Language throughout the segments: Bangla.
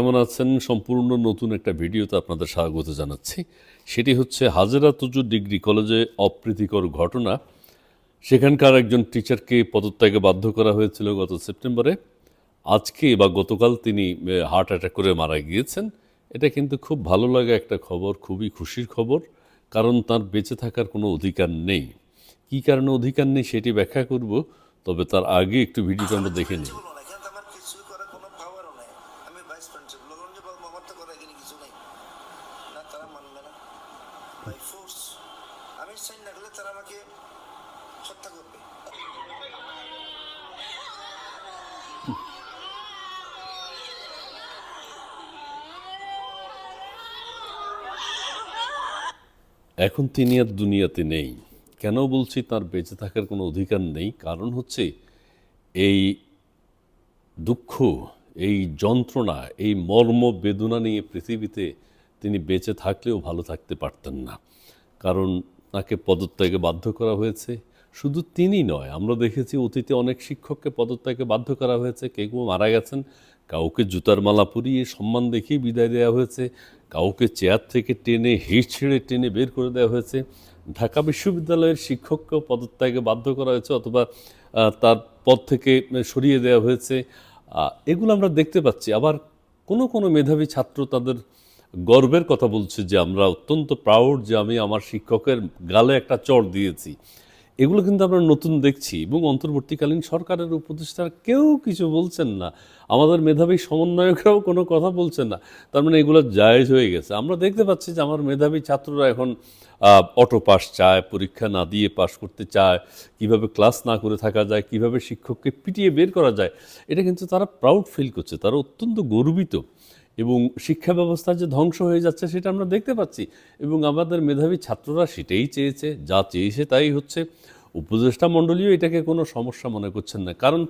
কেমন আছেন? সম্পূর্ণ নতুন একটা ভিডিওতে আপনাদের স্বাগত জানাচ্ছি। সেটি হচ্ছে হাজেরা তুজুর ডিগ্রি কলেজে অপ্রীতিকর ঘটনা। সেখানকার একজন টিচারকে পদত্যাগে বাধ্য করা হয়েছিল গত সেপ্টেম্বরে। আজকে বা গতকাল তিনি হার্ট অ্যাটাক করে মারা গিয়েছেন। এটা কিন্তু খুব ভালো লাগা একটা খবর, খুবই খুশির খবর, কারণ তার বেঁচে থাকার কোনো অধিকার নেই। কি কারণে অধিকার নেই সেটি ব্যাখ্যা করব, তবে তার আগে একটু ভিডিওটা আমরা দেখে নিই বলো না কিন্তু আমার কিছুই করার কোনো পাওয়ারও নাই আমি ভাইস প্রিন্সিপাল লোকজন যে বলব আমার তো করার এখানে কিছু নেই না তারা মানবে না বাই ফোর্স আমি সাইন না করলে তারা আমাকে এখন তিনি আর দুনিয়াতে নেই। কেন বলছি তার বেঁচে থাকার কোনো অধিকার নেই? কারণ হচ্ছে এই দুঃখ, এই যন্ত্রণা, এই মর্ম বেদনা নিয়ে পৃথিবীতে তিনি বেঁচে থাকলেও ভালো থাকতে পারতেন না। কারণ তাকে পদত্যাগে বাধ্য করা হয়েছে। শুধু তিনি নয়, আমরা দেখেছি অতীতে অনেক শিক্ষককে পদত্যাগে বাধ্য করা হয়েছে। কেউ মারা গেছেন, কাউকে জুতার মালা পরিয়ে সম্মান দেখিয়ে বিদায় দেওয়া হয়েছে, কাউকে চেয়ার থেকে টেনে হিট ছেড়ে টেনে বের করে দেওয়া হয়েছে। ঢাকা বিশ্ববিদ্যালয়ের শিক্ষককেও পদত্যাগে বাধ্য করা হয়েছে অথবা তার পদ থেকে সরিয়ে দেওয়া হয়েছে। এগুলো আমরা দেখতে পাচ্ছি। আবার কোনো কোনো মেধাবী ছাত্র তাদের গর্বের কথা বলছে যে, আমরা অত্যন্ত প্রাউড যে আমি আমার শিক্ষকের গালে একটা চড় দিয়েছি। এগুলো কিন্তু আমরা নতুন দেখছি এবং অন্তর্বর্তীকালীন সরকারের উপদেষ্টারা কেউ কিছু বলছেন না। আমাদের মেধাবী সমন্বয়করাও কোনো কথা বলছেন না। তার মানে এগুলো জায়েজ হয়ে গেছে। আমরা দেখতে পাচ্ছি যে আমার মেধাবী ছাত্ররা এখন অটো পাস চায়, পরীক্ষা না দিয়ে পাশ করতে চায়, কীভাবে ক্লাস না করে থাকা যায়, কীভাবে শিক্ষককে পিটিয়ে বের করা যায়, এটা কিন্তু তারা প্রাউড ফিল করছে। তারা অত্যন্ত গর্বিত এবং শিক্ষা ব্যবস্থা যে ধ্বংস হয়ে যাচ্ছে সেটা আমরা দেখতে পাচ্ছি। এবং আমাদের মেধাবী ছাত্ররা সেটাই চেয়েছে, যা চেয়েছে তাই হচ্ছে। উপদেষ্টা মণ্ডলীও এটাকে কোনো সমস্যা মনে করছেন না। কারণ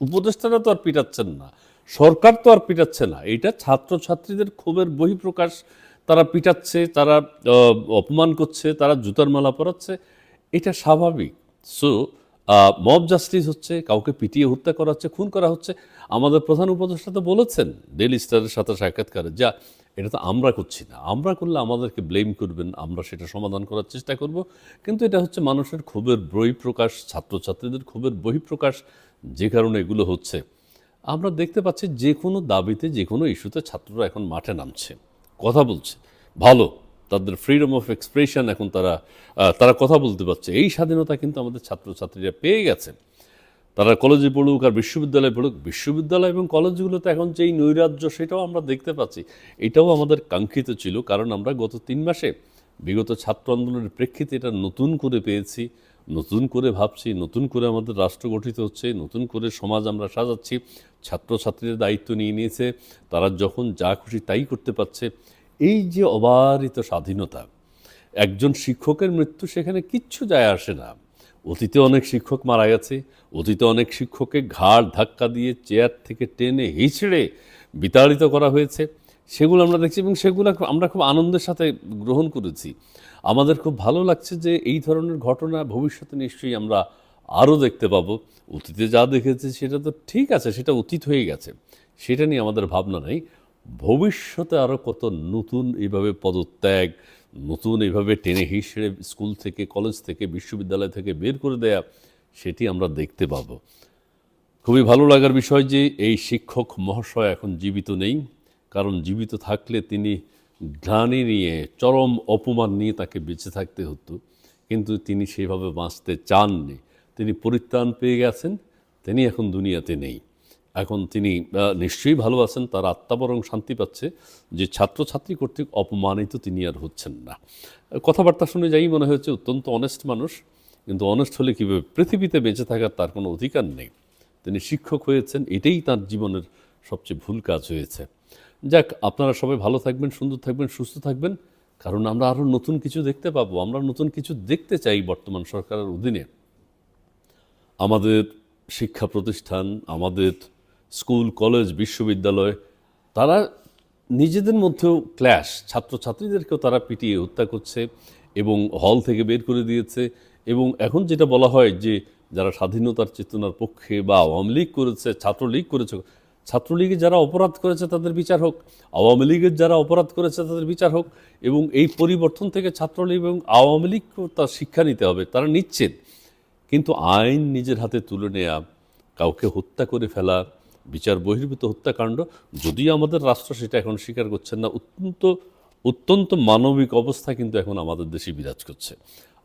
উপদেষ্টারা তো আর পিটাচ্ছেন না, সরকার তো আর পিটাচ্ছে না। এটা ছাত্রছাত্রীদের ক্ষোভের বহিঃপ্রকাশ। তারা পিটাচ্ছে, তারা অপমান করছে, তারা জুতার মালা পরাচ্ছে। এটা স্বাভাবিক। সো মব জাস্টিস হচ্ছে, কাউকে পিটিয়ে হত্যা করা হচ্ছে, খুন করা হচ্ছে। আমাদের প্রধান উপদেষ্টা তো বলেছেন ডেলি স্টারের সাথে সাক্ষাৎকারে, যা এটা তো আমরা করছি না। আমরা করলে আমাদেরকে ব্লেম করবেন, আমরা সেটা সমাধান করার চেষ্টা করব। কিন্তু এটা হচ্ছে মানুষের ক্ষোভের বহিঃপ্রকাশ ছাত্রছাত্রীদের ক্ষোভের বহিঃপ্রকাশ যে কারণে এগুলো হচ্ছে। আমরা দেখতে পাচ্ছি যে কোনো দাবিতে, যে কোনো ইস্যুতে ছাত্ররা এখন মাঠে নামছে। কথা বলছে। ভালো। তাদের ফ্রিডম অফ এক্সপ্রেশন এখন তারা তারা কথা বলতে পারছে। এই স্বাধীনতা কিন্তু আমাদের ছাত্রছাত্রীরা পেয়ে গেছে। তারা কলেজে পড়ুক আর বিশ্ববিদ্যালয়ে পড়ুক, বিশ্ববিদ্যালয় এবং কলেজগুলোতে এখন যেই নৈরাজ্য, সেটাও আমরা দেখতে পাচ্ছি। এটাও আমাদের কাঙ্ক্ষিত ছিল, কারণ আমরা গত তিন মাসে বিগত ছাত্র আন্দোলনের প্রেক্ষিতে এটা নতুন করে পেয়েছি, নতুন করে ভাবছি, নতুন করে আমাদের রাষ্ট্র গঠিত হচ্ছে, নতুন করে সমাজ আমরা সাজাচ্ছি। ছাত্রছাত্রীরা দায়িত্ব নিয়ে নিয়েছে, তারা যখন যা খুশি তাই করতে পারছে। এই যে অবারিত স্বাধীনতা, একজন শিক্ষকের মৃত্যু সেখানে কিচ্ছু যায় আসে না। অতীতে অনেক শিক্ষক মারা গেছে, অতীতে অনেক শিক্ষককে ঘাড় ধাক্কা দিয়ে চেয়ার থেকে টেনে হিচড়ে বিতাড়িত করা হয়েছে। সেগুলো আমরা দেখছি এবং সেগুলো আমরা খুব আনন্দের সাথে গ্রহণ করেছি। আমাদের খুব ভালো লাগছে যে এই ধরনের ঘটনা ভবিষ্যতে নিশ্চয়ই আমরা আরও দেখতে পাবো। অতীতে যা দেখেছি সেটা তো ঠিক আছে, সেটা অতীত হয়ে গেছে। সেটা নিয়ে আমাদের ভাবনা নেই। ভবিষ্যতে আরও কত নতুন এইভাবে পদত্যাগ, নতুন এইভাবে টেনে হিসেবে স্কুল থেকে, কলেজ থেকে, বিশ্ববিদ্যালয় থেকে বের করে দেয়া, সেটি আমরা দেখতে পাবো। খুবই ভালো লাগার বিষয় যে এই শিক্ষক মহাশয় এখন জীবিত নেই, কারণ জীবিত থাকলে তিনি গ্লানি নিয়ে, চরম অপমান নিয়ে তাকে বেঁচে থাকতে হতো। কিন্তু তিনি সেভাবে বাঁচতে চাননি। তিনি পরিত্রাণ পেয়ে গেছেন, তিনি এখন দুনিয়াতে নেই। এখন তিনি নিশ্চয়ই ভালো আছেন তার আত্মা বরং শান্তি পাচ্ছে যে ছাত্রছাত্রী কর্তৃক অপমানিত তিনি আর হচ্ছেন না। কথাবার্তা শুনে যাই মনে হচ্ছে অত্যন্ত অনেস্ট মানুষ, কিন্তু অনেস্ট হলে কীভাবে পৃথিবীতে বেঁচে থাকার তার কোনো অধিকার নেই। তিনি শিক্ষক হয়েছেন, এটাই তার জীবনের সবচেয়ে ভুল কাজ হয়েছে। যাক, আপনারা সবাই ভালো থাকবেন, সুন্দর থাকবেন, সুস্থ থাকবেন, কারণ আমরা আরও নতুন কিছু দেখতে পাবো, আমরা নতুন কিছু দেখতে চাই বর্তমান সরকারের অধীনে। আমাদের শিক্ষা প্রতিষ্ঠান, আমাদের স্কুল, কলেজ, বিশ্ববিদ্যালয়, তারা নিজেদের মধ্যেও ক্ল্যাশ। ছাত্রছাত্রীদেরকেও তারা পিটিয়ে হত্যা করছে এবং হল থেকে বের করে দিয়েছে এবং এখন যেটা বলা হয় যে, যারা স্বাধীনতার চেতনার পক্ষে বা আওয়ামী লীগ করেছে, ছাত্রলীগ করেছে, ছাত্রলীগে যারা অপরাধ করেছে তাদের বিচার হোক, আওয়ামী লীগের যারা অপরাধ করেছে তাদের বিচার হোক এবং এই পরিবর্তন থেকে ছাত্রলীগ এবং আওয়ামী লীগকেও তার শিক্ষা নিতে হবে, তারা নিচ্ছেন কিন্তু আইন নিজের হাতে তুলে নেয়া, কাউকে হত্যা করে ফেলা বিচার বহির্ভূত হত্যাকাণ্ড, যদিও আমাদের রাষ্ট্র সেটা এখন স্বীকার করছেন না, অত্যন্ত অত্যন্ত মানবিক অবস্থা কিন্তু এখন আমাদের দেশে বিরাজ করছে।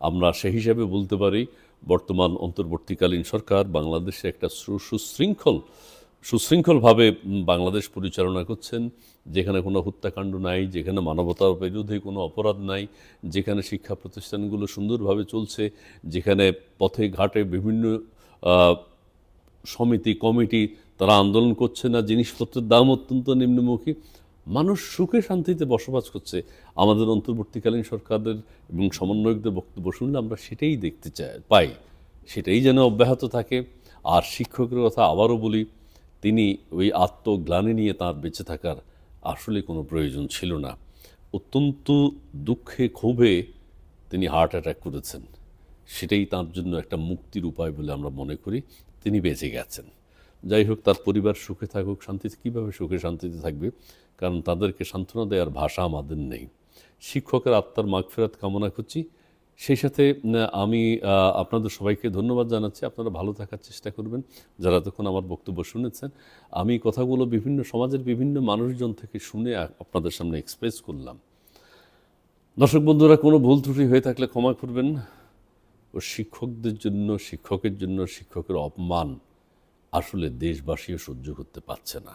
আমরা সেই হিসাবে বলতে পারি, বর্তমান অন্তর্বর্তীকালীন সরকার বাংলাদেশে একটা সুশৃঙ্খল, সুশৃঙ্খলভাবে বাংলাদেশ পরিচালনা করছেন, যেখানে কোনো হত্যাকাণ্ড নাই, যেখানে মানবতার বিরুদ্ধে কোনো অপরাধ নাই, যেখানে শিক্ষা প্রতিষ্ঠানগুলো সুন্দরভাবে চলছে, যেখানে পথে ঘাটে বিভিন্ন সমিতি, কমিটি তারা আন্দোলন করছে না, জিনিসপত্রের দাম অত্যন্ত নিম্নমুখী। মানুষ সুখে শান্তিতে বসবাস করছে। আমাদের অন্তর্বর্তীকালীন সরকারদের এবং সমন্বয়কদের বক্তব্য শুনলে আমরা সেটাই দেখতে চাই, পাই। সেটাই যেন অব্যাহত থাকে। আর শিক্ষকের কথা আবারও বলি, তিনি ওই আত্মগ্লানি নিয়ে তার বেঁচে থাকার আসলে কোনো প্রয়োজন ছিল না। অত্যন্ত দুঃখে ক্ষোভে তিনি হার্ট অ্যাটাক করেছেন। সেটাই তার জন্য একটা মুক্তির উপায় বলে আমরা মনে করি। তিনি বেঁচে গেছেন। যাই হোক, তার পরিবার সুখে থাকুক শান্তিতে কীভাবে সুখে শান্তিতে থাকবে? কারণ তাদেরকে সান্ত্বনা দেওয়ার ভাষা আমাদের নেই। শিক্ষকের আত্মার মাগফেরাত কামনা করছি। সেই সাথে আমি আপনাদের সবাইকে ধন্যবাদ জানাচ্ছি। আপনারা ভালো থাকার চেষ্টা করবেন। যারা তখন আমার বক্তব্য শুনেছেন, আমি কথাগুলো বিভিন্ন সমাজের বিভিন্ন মানুষজন থেকে শুনে আপনাদের সামনে এক্সপ্রেস করলাম। দর্শক বন্ধুরা, কোনো ভুল ত্রুটি হয়ে থাকলে ক্ষমা করবেন। ও শিক্ষকদের জন্য, শিক্ষকের জন্য শিক্ষকের অপমান আসলে দেশবাসীও সহ্য করতে পারছে না।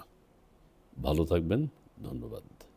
ভালো থাকবেন ধন্যবাদ।